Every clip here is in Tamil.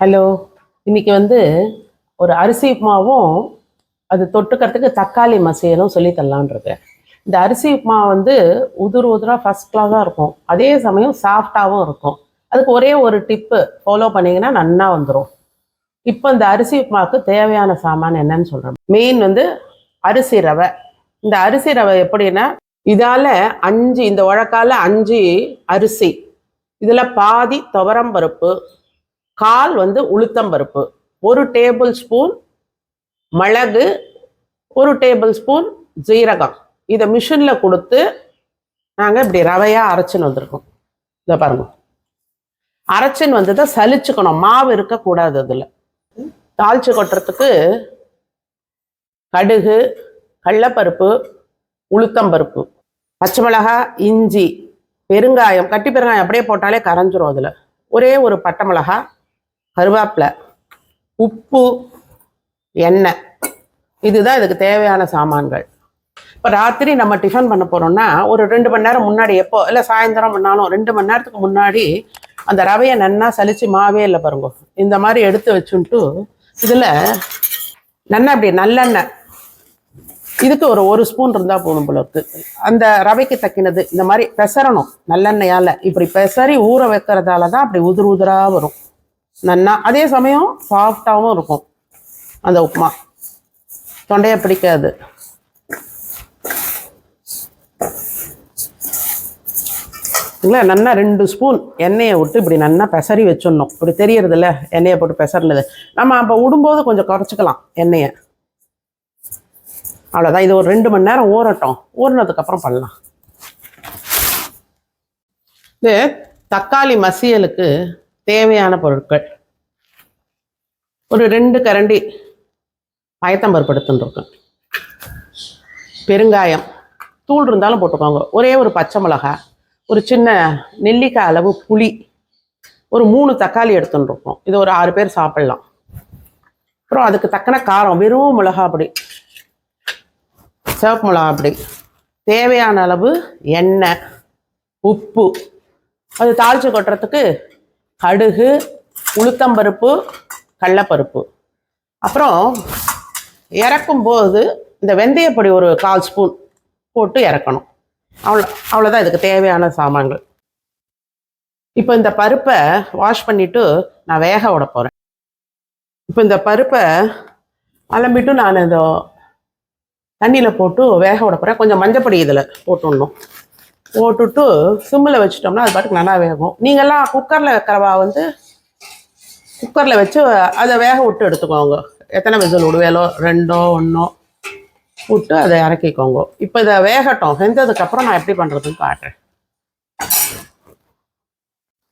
ஹலோ. இன்னைக்கு வந்து ஒரு அரிசி உப்புமாவும் அது தொட்டுக்கிறதுக்கு தக்காளி மசியலும் சொல்லி தரலான்னு இருக்கேன். இந்த அரிசி உப்புமா வந்து உதிர் உதிராக ஃபர்ஸ்ட் கிளாஸாக இருக்கும். அதே சமயம் சாஃப்டாகவும் இருக்கும். அதுக்கு ஒரே ஒரு டிப்பு ஃபாலோ பண்ணிங்கன்னா நன்னா வந்துடும் இப்போ இந்த அரிசி உப்புமாவுக்கு தேவையான சாமான் என்னன்னு சொல்கிறேன் மெயின் வந்து அரிசி ரவை. இந்த அரிசி ரவை எப்படின்னா இதால் அஞ்சு இந்த உழக்கால அஞ்சு அரிசி. இதில் பாதி துவரம்பருப்பு கால் வந்து உளுத்தம்பருப்பு ஒரு டேபிள் ஸ்பூன் மிளகு ஒரு டேபிள் ஸ்பூன் ஜீரகம். இதை மிஷினில் கொடுத்து நாங்கள் இப்படி ரவையாக அரைச்சின்னு வந்திருக்கோம். இதை பாருங்க. அரைச்சின்னு வந்ததை சலிச்சுக்கணும். மாவு இருக்கக்கூடாது அதில். தாளிச்சு கொட்டுறதுக்கு கடுகு கடலப்பருப்பு உளுத்தம்பருப்பு பச்சை மிளகாய் இஞ்சி பெருங்காயம். கட்டி பெருங்காயம் அப்படியே போட்டாலே கரைஞ்சிரும் அதில். ஒரே ஒரு பட்டை மிளகாய் கருவேப்பிலை உப்பு எண்ணெய். இதுதான் இதுக்கு தேவையான சாமான்கள். இப்போ ராத்திரி நம்ம டிஃபன் பண்ண போகிறோம்னா ஒரு ரெண்டு மணி நேரம் முன்னாடி எப்போ இல்லை சாயந்தரம் பண்ணாலும் ரெண்டு மணி நேரத்துக்கு முன்னாடி அந்த ரவையை நன்னா சலிச்சு மாவே இல்லை பாருங்க. இந்த மாதிரி எடுத்து வச்சுன்ட்டு இதில் நன்னா அப்படி நல்லெண்ணெய். இதுக்கு ஒரு ஒரு ஸ்பூன் இருந்தால் போகணும் போல அந்த ரவைக்கு தக்கினது இந்த மாதிரி பெசரணும் நல்லெண்ணெயால். இப்படி பெசரி ஊற வைக்கிறதால தான் அப்படி உதிர் உதிராக வரும். நன்னா. அதே சமயம் சாஃப்டாகவும் இருக்கும். அந்த உப்புமா. தொண்டையை பிடிக்காது. இல்லை நல்லா ரெண்டு ஸ்பூன் எண்ணெயை விட்டு இப்படி நல்லா பெசரி வச்சிடணும். இப்படி தெரியறதில்ல எண்ணெயை போட்டு பெசறினது. நம்ம அப்போ விடும்போது கொஞ்சம் குறைச்சிக்கலாம் எண்ணெயை. அவ்வளோதான் இது ஒரு ரெண்டு மணி நேரம் ஊறட்டும். ஊறினதுக்கப்புறம் பண்ணலாம். இது தக்காளி மசியலுக்கு தேவையான பொருட்கள். ஒரு ரெண்டு கரண்டி பயத்தம்பருப்பு எடுத்துட்டுருக்கேன். பெருங்காயம். தூள் இருந்தாலும் போட்டுக்கோங்க. ஒரே ஒரு பச்சை மிளகாய் ஒரு சின்ன நெல்லிக்காய் அளவு புளி ஒரு மூணு தக்காளி எடுத்துட்டுருக்கோம். இது ஒரு ஆறு பேர் சாப்பிட்லாம். அப்புறம் அதுக்கு தக்கன காரம் வெறும் மிளகா அப்படி சிவப்பு மிளகா அப்படி தேவையான அளவு எண்ணெய் உப்பு. அது தாளித்து கொட்டுறதுக்கு கடுகு உளுத்தம்பருப்பு கடலப்பருப்பு. அப்புறம் இறக்கும்போது இந்த வெந்தயப்பொடி ஒரு கால் ஸ்பூன் போட்டு இறக்கணும். அவ்வளோ அவ்வளோதான் இதுக்கு தேவையான சாமான்கள். இப்போ இந்த பருப்பை வாஷ் பண்ணிவிட்டு நான் வேக விட போகிறேன் இப்போ இந்த பருப்பை அலம்பிட்டு நான் இந்த தண்ணியில் போட்டு வேக விட போகிறேன் கொஞ்சம் மஞ்சப்பொடி இதில் போட்டுடணும். போட்டுட்டு சிம்மில் வச்சிட்டோம்னா அது பாட்டுக்கு நல்லா வேகும். நீங்கள்லாம் குக்கரில் வைக்கிறவா வந்து குக்கரில் வச்சு அதை வேக விட்டு எடுத்துக்கோங்க. எத்தனை விசில் விடுவேலோ ரெண்டோ ஒன்றோ விட்டு அதை இறக்கிக்கோங்க. இப்போ இதை வேகட்டும். வெந்ததுக்கப்புறம் நான் எப்படி பண்ணுறதுன்னு காட்டுறேன்.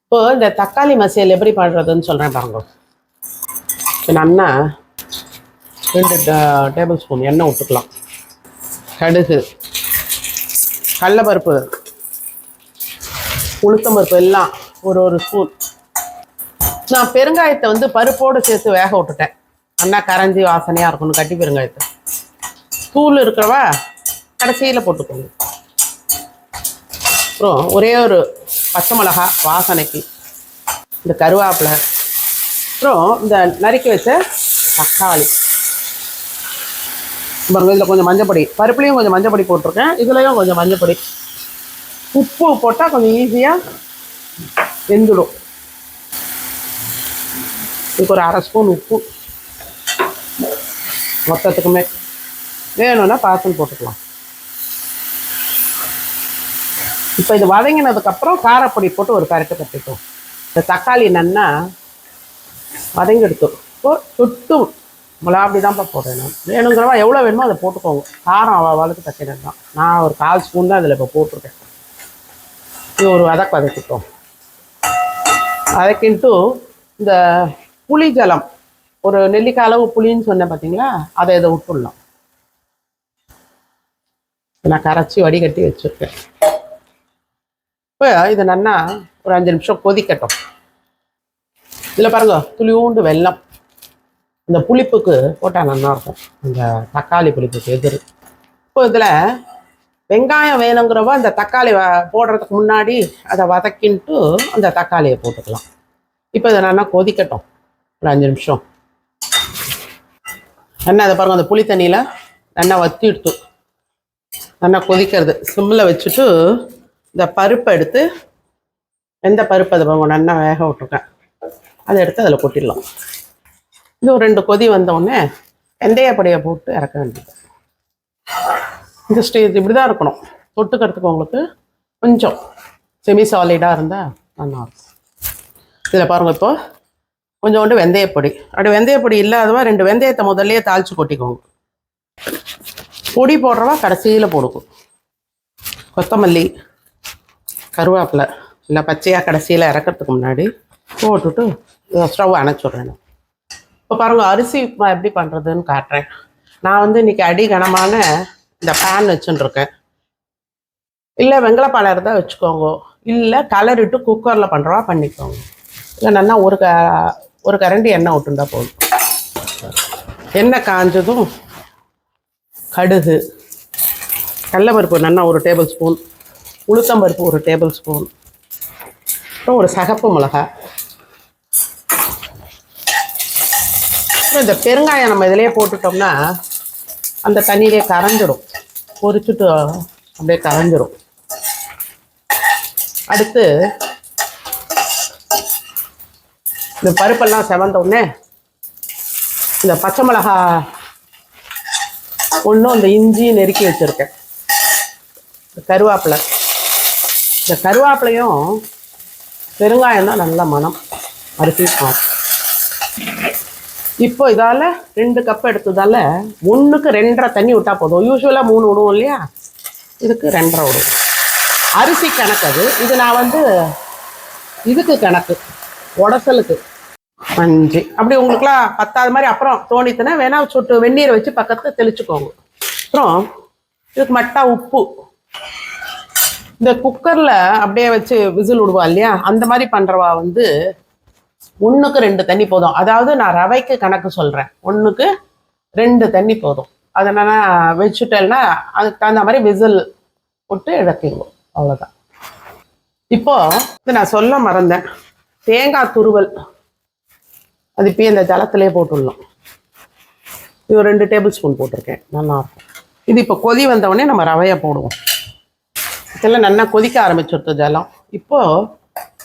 இப்போ இந்த தக்காளி மசியல் எப்படி பண்ணுறதுன்னு சொல்கிறேன் பாருங்க. இப்போ நான் ரெண்டு டேபிள் ஸ்பூன் எண்ணெய் விட்டுக்கலாம். கடுகு கடலப்பருப்பு உளுத்தம் பருப்பு எல்லாம் ஒரு ஒரு ஸ்பூன் நான் பெருங்காயத்தை வந்து பருப்போடு சேர்த்து வேக விட்டுட்டேன். அண்ணா கரைஞ்சி வாசனையாக இருக்கணும் கட்டி பெருங்காயத்தை. தூள் இருக்கிறவா கடைசியில் போட்டுக்கோங்க. அப்புறம் ஒரே ஒரு பச்சை மிளகா வாசனைக்கு இந்த கருவேப்பிலை அப்புறம் இந்த நறுக்கி வச்ச தக்காளி. பாருங்க இதில் கொஞ்சம் மஞ்சப்பொடி பருப்புலேயும் கொஞ்சம் மஞ்சப்பொடி போட்டிருக்கேன் இதுலேயும் கொஞ்சம் மஞ்சப்பொடி. உப்பு போட்டால் கொஞ்சம் ஈஸியாக வெந்துடும். இதுக்கு ஒரு அரை ஸ்பூன் உப்பு. மொத்தத்துக்குமே. வேணும்னா பார்சல் போட்டுக்கலாம். இப்போ இது வதங்கினதுக்கப்புறம் காரப்பொடி போட்டு ஒரு கரெக்டு கட்டிட்டோம். இந்த தக்காளி நன்னா வதங்கி எடுத்தோம் இப்போ சுட்டும். மிளகாப்படி தான்ப்பா போடுறேன் நான். வேணுங்கிறவா எவ்வளோ வேணுமோ அதை போட்டுக்கோங்க. காரம் அவளுக்கு தக்கினது தான் நான் ஒரு கால் ஸ்பூன் தான் அதில் இப்போ போட்டிருக்கேன். இது ஒரு வதக்கு வதக்கிட்டோம் வதக்கின்ட்டு இந்த புளி ஜலம் ஒரு நெல்லிக்காய் அளவு புளின்னு சொன்னேன் பார்த்தீங்களா அதை இதை விட்டுடலாம் நான் கரைச்சி வடிகட்டி வச்சுருக்கேன். இப்போ இது நல்லா ஒரு அஞ்சு நிமிஷம் கொதிக்கட்டும். இதில் பாருங்க துளியூண்டு வெல்லம். இந்த புளிப்புக்கு போட்டால் நல்லா இருக்கும். இந்த தக்காளி புளிப்புக்கு எதிர். இப்போ இதில் வெங்காயம் வேணுங்கிறவோ அந்த தக்காளி வ- போடுறதுக்கு முன்னாடி அதை வதக்கின்ட்டு அந்த தக்காளியை போட்டுக்கலாம். இப்போ இதை நல்லா கொதிக்கட்டும். ஒரு அஞ்சு நிமிஷம். நல்லா அதை பாருங்கள் அந்த புளி தண்ணியில் நல்லா வத்தி எடுத்து நல்லா கொதிக்கிறது. சிம்மில் வச்சுட்டு இந்த பருப்பை எடுத்து எந்த பருப்பு அதை பாருங்க நல்லா வேக விட்ருக்கேன் அதை எடுத்து அதில் கொட்டிடலாம். இது ஒரு ரெண்டு கொதி வந்த உடனே வெந்தயப்பொடியை போட்டு இறக்க வேண்டியது. இந்த ஸ்டேஜ் இப்படி தான் இருக்கணும். தொட்டுக்கிறதுக்கு உங்களுக்கு. கொஞ்சம் செமி சாலிடாக இருந்தால் நல்லாயிருக்கும் இதில் பாருங்கள் இப்போ. கொஞ்சோண்டு வெந்தயப்பொடி. அப்படி வெந்தயப்பொடி இல்லாதவா ரெண்டு வெந்தயத்தை முதல்லையே தாளித்து கொட்டிக்கோங்க. பொடி போடுறவா கடைசியில் போடுக்கும். கொத்தமல்லி கருவேப்பிலை இல்லை பச்சையாக கடைசியில் இறக்கிறதுக்கு முன்னாடி போட்டுட்டு ஸ்டவ் அணைச்சிடுறேன் இப்போ பாருங்கள் அரிசி உப்புமா எப்படி பண்ணுறதுன்னு காட்டுறேன். நான் வந்து இன்னைக்கு அடி கனமான இந்த பேன் வச்சுட்டுருக்கேன் இல்லை வெங்கலப்பாலை இருந்தால் வச்சுக்கோங்க. இல்லை கலரிட்டு குக்கரில் பண்ணுறவா பண்ணிக்கோங்க. இல்லை நல்லா ஒரு க ஒரு கரண்டி எண்ணெய் விட்டுருந்தா போதும். எண்ணெய் காஞ்சதும் கடுகு கடலப்பருப்பு நல்லா ஒரு டேபிள் ஸ்பூன் உளுத்தம்பருப்பு ஒரு டேபிள் ஸ்பூன் அப்புறம் ஒரு சகப்பு மிளகாய். அப்புறம் இந்த பெருங்காயம் நம்ம இதிலே போட்டுட்டோம்னா அந்த தண்ணியிலே கரைஞ்சிடும் பொறிச்சுட்டு அப்படியே கரைஞ்சிடும் அடுத்து இந்த பருப்பெல்லாம் செவந்த உடனே இந்த பச்சை மிளகா ஒன்றும் இந்த இஞ்சி நெருக்கி வச்சுருக்கேன். கருவேப்பிலை. இந்த கருவேப்பிலையும் பெருங்காயம் தான் நல்ல மனம் அரிசி மாவு. இப்போ இதால் ரெண்டு கப் எடுத்ததால் ஒன்றுக்கு ரெண்டரை தண்ணி விட்டால் போதும். யூஸ்வலாக மூணு விடுவோம் இல்லையா? இதுக்கு ரெண்டரை விடுவோம். அரிசி கணக்கு அது. இது நான் வந்து இதுக்கு கணக்கு. உடசலுக்கு. அஞ்சு அப்படி உங்களுக்குலாம் பத்தாது மாதிரி அப்புறம் தோணித்துனா வேணா சொட்டு வெந்நீரை வச்சு பக்கத்தில் தெளிச்சுக்கோங்க. அப்புறம் இதுக்கு மட்டா உப்பு. இந்த குக்கரில் அப்படியே வச்சு விசில் விடுவா இல்லையா? அந்த மாதிரி பண்ணுறவா வந்து ஒன்றுக்கு ரெண்டு தண்ணி போதும். அதாவது நான் ரவைக்கு கணக்கு சொல்கிறேன் ஒன்றுக்கு ரெண்டு தண்ணி போதும். அதை நான் வச்சுட்டேன்னா அதுக்கு தகுந்த மாதிரி விசில் விட்டு இழக்கிங்க அவ்வளோதான் இப்போ இது நான் சொல்ல மறந்தேன். தேங்காய் துருவல். அது இப்போ இந்த ஜலத்திலே போட்டுடலாம். இது ரெண்டு டேபிள் ஸ்பூன் போட்டிருக்கேன். நல்லாயிருக்கும் இது இப்போ கொதி வந்தவொடனே நம்ம ரவையை போடுவோம். இதெல்லாம் நல்லா கொதிக்க ஆரம்பிச்சிருது ஜலம். இப்போது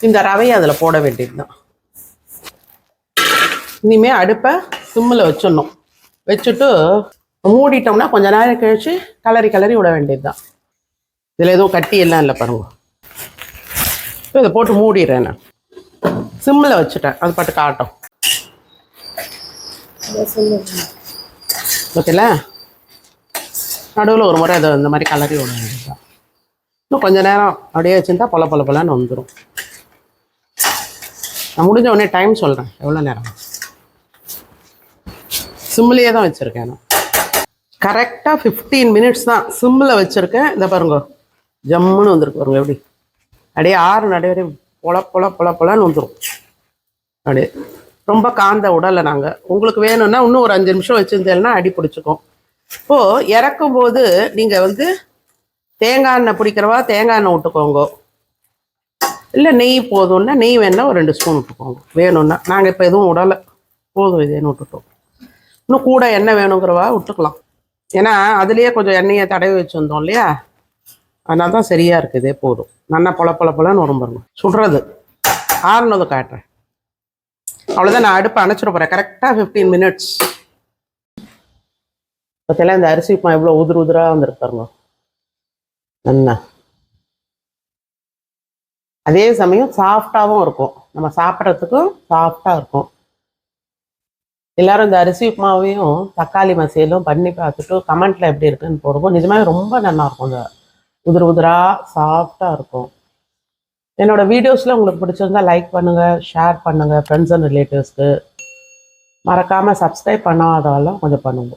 இந்த ரவையை அதில் போட வேண்டியது தான் இனிமேல் அடுப்பை சிம்மில் வச்சிடணும். வச்சுட்டு மூடிட்டோம்னா கொஞ்ச நேரம் கழிச்சு கலரி கலரி விட வேண்டியது தான் இதில் எதுவும் கட்டி எல்லாம் இல்லை பாருங்க. இப்போ இதை போட்டு மூடிடுறேன் நான். சிம்மில் வச்சுட்டேன். அது பாட்டு காட்டும் ஓகேல? நடுவில் ஒரு முறை அதை இந்த மாதிரி கலரி விட வேண்டியது தான் இன்னும் கொஞ்ச நேரம் அப்படியே வச்சுருந்தா பொல பொல பொலன்னு வந்துடும் நான் முடிஞ்ச உடனே டைம் சொல்கிறேன் எவ்வளோ நேரம்? சிம்லேயே தான் வச்சுருக்கேன் நான். கரெக்டாக ஃபிஃப்டீன் மினிட்ஸ் தான் சிம்மில் வச்சுருக்கேன். இந்த பாருங்க. ஜம்முன்னு வந்துருக்கு பாருங்க எப்படி? அப்படியே ஆறு நடைவரை பொல பொல பொல பொலன்னு வந்துடும் அப்படியே. ரொம்ப காந்த உடலை நாங்கள் உங்களுக்கு வேணும்னா இன்னும் ஒரு அஞ்சு நிமிஷம் வச்சுருந்தேன்னா அடி பிடிச்சிக்கும். இப்போது இறக்கும் போது நீங்கள் வந்து தேங்காய் எண்ணெய் பிடிக்கிறவா தேங்காய் எண்ணெய் விட்டுக்கோங்க. இல்லை நெய் போதும்னா நெய் வேணா ஒரு ரெண்டு ஸ்பூன் விட்டுக்கோங்க. வேணும்னா. நாங்கள் இப்போ எதுவும் விடலை போதும் இதேன்னு விட்டுட்டோம். இன்னும் கூட எண்ணெய் வேணுங்கிறவா விட்டுக்கலாம். ஏன்னா அதுலேயே கொஞ்சம் எண்ணெயை தடவி வச்சுருந்தோம் இல்லையா? அதனால தான் சரியாக இருக்குது போதும். நல்லா பொல பொல பொலன்னு சுடுறது. ஆறுனது காட்டுறேன். அவ்வளோதான் நான் அடுப்பு அணைச்சிட போகிறேன் கரெக்டாக ஃபிஃப்டீன் மினிட்ஸ் பார்த்தீங்களா இந்த அரிசி உப்புமா எவ்வளோ உதிர் உதிராக வந்துருப்பாருங்க நல்லா. அதே சமயம் சாஃப்டாகவும் இருக்கும். நம்ம சாப்பிட்றதுக்கும் சாஃப்டாக இருக்கும். எல்லாரும் இந்த அரிசி உப்புமாவையும் தக்காளி மசியலும் பண்ணி பார்த்துட்டு கமெண்ட்ல எப்படி இருக்குன்னு போடுவோம் நிஜமாவே ரொம்ப நல்லா இருக்கும். இந்த உதிர் உதிரா சாஃப்டாக இருக்கும். என்னோட வீடியோஸில் உங்களுக்கு பிடிச்சிருந்தா லைக் பண்ணுங்கள் ஷேர் பண்ணுங்கள் ஃப்ரெண்ட்ஸ் அண்ட் ரிலேட்டிவ்ஸ்க்கு மறக்காமல் சப்ஸ்கிரைப் பண்ணாதவெல்லாம் கொஞ்சம் பண்ணுங்க.